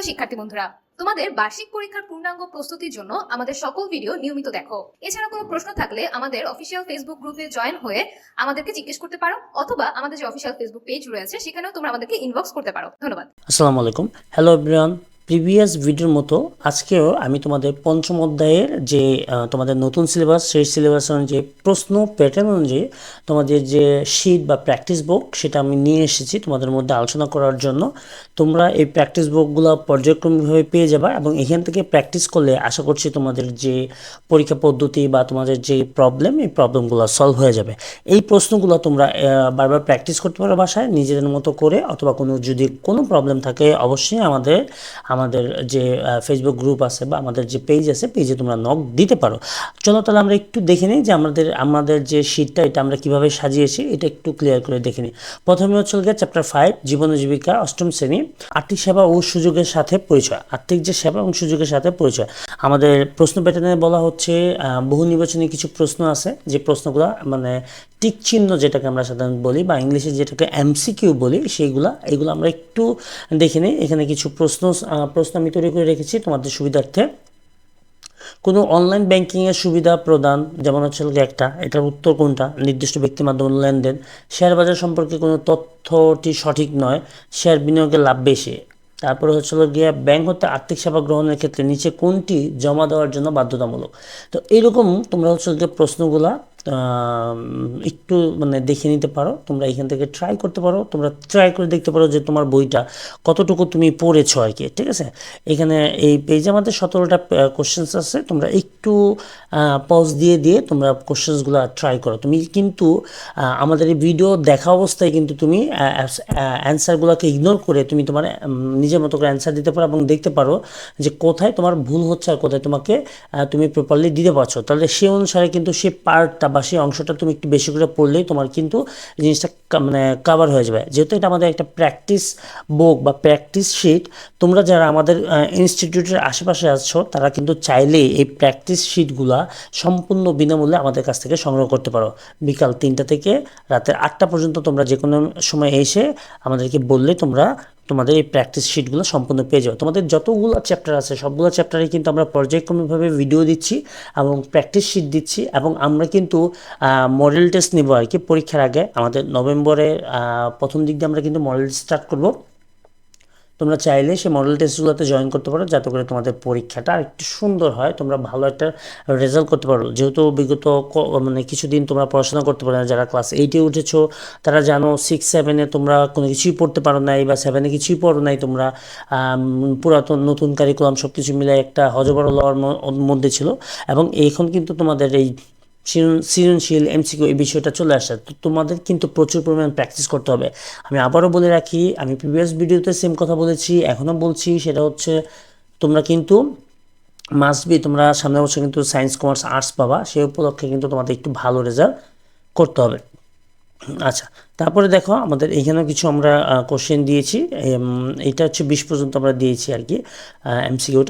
প্রিয় শিক্ষার্থী বন্ধুরা, তোমাদের বার্ষিক পরীক্ষার পূর্ণাঙ্গ প্রস্তুতির জন্য আমাদের সকল ভিডিও নিয়মিত দেখো। এছাড়া কোনো প্রশ্ন থাকলে আমাদের অফিসিয়াল ফেসবুক গ্রুপে জয়েন হয়ে আমাদেরকে জিজ্ঞেস করতে পারো, অথবা আমাদের যে অফিসিয়াল ফেসবুক পেজ রয়েছে, সেখানেও তোমরা আমাদেরকে ইনবক্স করতে পারো। ধন্যবাদ। আসসালামু আলাইকুম। হ্যালো এভরিওয়ান প্রিভিয়াস ভিডিওর মতো আজকেও আমি তোমাদের পঞ্চম অধ্যায়ের যে তোমাদের নতুন সিলেবাস সেই সিলেবাস অনুযায়ী প্রশ্ন প্যাটার্ন অনুযায়ী তোমাদের যে শিট বা প্র্যাকটিস বুক সেটা আমি নিয়ে এসেছি তোমাদের মধ্যে আলোচনা করার জন্য। তোমরা এই প্র্যাকটিস বুকগুলো পর্যায়ক্রমিকভাবে পেয়ে যাবে এবং এখান থেকে প্র্যাকটিস করলে আশা করছি তোমাদের যে পরীক্ষা পদ্ধতি বা তোমাদের যে প্রবলেম এই প্রবলেমগুলো সলভ হয়ে যাবে। এই প্রশ্নগুলো তোমরা বারবার প্র্যাকটিস করতে পারো বাসায়, নিজেদের মতো করে অথবা কোনো যদি কোনো প্রবলেম থাকে অবশ্যই আমাদের আমাদের যে ফেসবুক গ্রুপ আছে বা আমাদের যে পেজ আছে পেজে তোমরা নক দিতে পারো। চলো তাহলে আমরা একটু দেখে নিই যে আমাদের আমাদের যে শিটটা এটা আমরা কীভাবে সাজিয়েছি, এটা একটু ক্লিয়ার করে দেখে নিই। প্রথমে হচ্ছে গিয়ে চ্যাপ্টার ফাইভ জীবন জীবিকা, অষ্টম শ্রেণি, আর্থিক সেবা ও সুযোগের সাথে পরিচয়। আর্থিক যে সেবা এবং সুযোগের সাথে পরিচয়। আমাদের প্রশ্ন প্যাটার্নে বলা হচ্ছে বহু নির্বাচনী কিছু প্রশ্ন আছে। যে প্রশ্নগুলো মানে টিক চিহ্ন যেটাকে আমরা সাধারণত বলি বা ইংলিশে যেটাকে এমসিকিউ বলি, সেইগুলা, এগুলো আমরা একটু দেখে নিই। এখানে কিছু প্রশ্ন প্রশ্ন আমি তৈরি করে রেখেছি তোমাদের সুবিধার্থে। কোনো অনলাইন ব্যাংকিংয়ের সুবিধা প্রদান, যেমন হচ্ছে একটা, এটার উত্তর কোনটা? নির্দিষ্ট ব্যক্তির মাধ্যমে লেনদেন। শেয়ার বাজার সম্পর্কে কোনো তথ্যটি সঠিক নয় শেয়ার বিনিয়োগের লাভ বেশি। তারপরে হচ্ছে গিয়ে ব্যাংক হতে আর্থিক সেবা গ্রহণের ক্ষেত্রে নিচে কোনটি জমা দেওয়ার জন্য বাধ্যতামূলক? তো এইরকম তোমরা হচ্ছে প্রশ্নগুলা একটু মানে দেখে নিতে পারো, তোমরা এখান থেকে ট্রাই করতে পারো, তোমরা ট্রাই করে দেখতে পারো যে তোমার বইটা কতটুকু তুমি পড়েছ আর কি, ঠিক আছে? এখানে এই পেজে আমাদের সতেরোটা কোশ্চেন্স আছে, তোমরা একটু পজ দিয়ে দিয়ে তোমরা কোশ্চেন্সগুলো ট্রাই করো। তুমি কিন্তু আমাদের এই ভিডিও দেখা অবস্থায় কিন্তু তুমি অ্যান্সারগুলোকে ইগনোর করে তুমি তোমার নিজের মতো করে অ্যান্সার দিতে পারো এবং দেখতে পারো যে কোথায় তোমার ভুল হচ্ছে আর কোথায় তোমাকে তুমি প্রপারলি দিতে পারছ। তাহলে সে অনুসারে কিন্তু সে পার্টটা বা সেই অংশটা তুমি একটু বেশি করে পড়লেই তোমার কিন্তু জিনিসটা মানে কাভার হয়ে যাবে। যেহেতু এটা আমাদের একটা প্র্যাকটিস বুক বা প্র্যাকটিস শিট তোমরা যারা আমাদের ইনস্টিটিউটের আশেপাশে আছো, তারা কিন্তু চাইলেই এই প্র্যাকটিস শিটগুলা সম্পূর্ণ বিনামূল্যে আমাদের কাছ থেকে সংগ্রহ করতে পারো। বিকাল তিনটা থেকে রাতের আটটা পর্যন্ত তোমরা যে কোনো সময় এসে আমাদেরকে বললে তোমরা তোমাদের এই প্র্যাকটিস শিটগুলো সম্পূর্ণ পেয়ে যাবে। তোমাদের যতগুলো চ্যাপ্টার আছে, সবগুলো চ্যাপ্টারে কিন্তু আমরা পর্যায়ক্রমিকভাবে ভিডিও দিচ্ছি এবং প্র্যাকটিস শিট দিচ্ছি এবং আমরা কিন্তু মডেল টেস্ট নিব আর কি। পরীক্ষার আগে আমাদের নভেম্বরের প্রথম দিক দিয়ে আমরা কিন্তু মডেল স্টার্ট করব। তোমরা চাইলে সেই মডেল টেস্টগুলোতে জয়েন করতে পারো, যাতে করে তোমাদের পরীক্ষাটা একটু সুন্দর হয়, তোমরা ভালো একটা রেজাল্ট করতে পারো। যেহেতু বিগত মানে কিছুদিন তোমরা পড়াশোনা করতে পারো না, যারা ক্লাস এইটে উঠেছো, তারা জানো সিক্স সেভেনে তোমরা কোনো কিছুই পড়তে পারো নাই বা সেভেনে কিছুই পড়ো নাই তোমরা পুরাতন নতুন কারিকুলাম সব কিছু মিলে একটা হজবর লওয়ার মধ্যে ছিল। এবং এখন কিন্তু তোমাদের এই সৃজনশীল এমসিকিউ এই বিষয়টা চলে আসে, তো তোমাদের কিন্তু প্রচুর পরিমাণ প্র্যাকটিস করতে হবে। আমি আবারও বলে রাখি, আমি প্রিভিয়াস ভিডিওতে সেম কথা বলেছি, এখনও বলছি, সেটা হচ্ছে তোমরা কিন্তু মাস্ট বি তোমরা সামনের বছর কিন্তু সায়েন্স কমার্স আর্টস পাবা, সেই উপলক্ষে কিন্তু তোমাদের একটু ভালো রেজাল্ট করতে হবে। আচ্ছা তারপরে দেখো আমাদের এইখানেও কিছু আমরা কোশ্চেন দিয়েছি এইটা হচ্ছে বিশ পর্যন্ত আমরা দিয়েছি আর কি এমসিকিউটা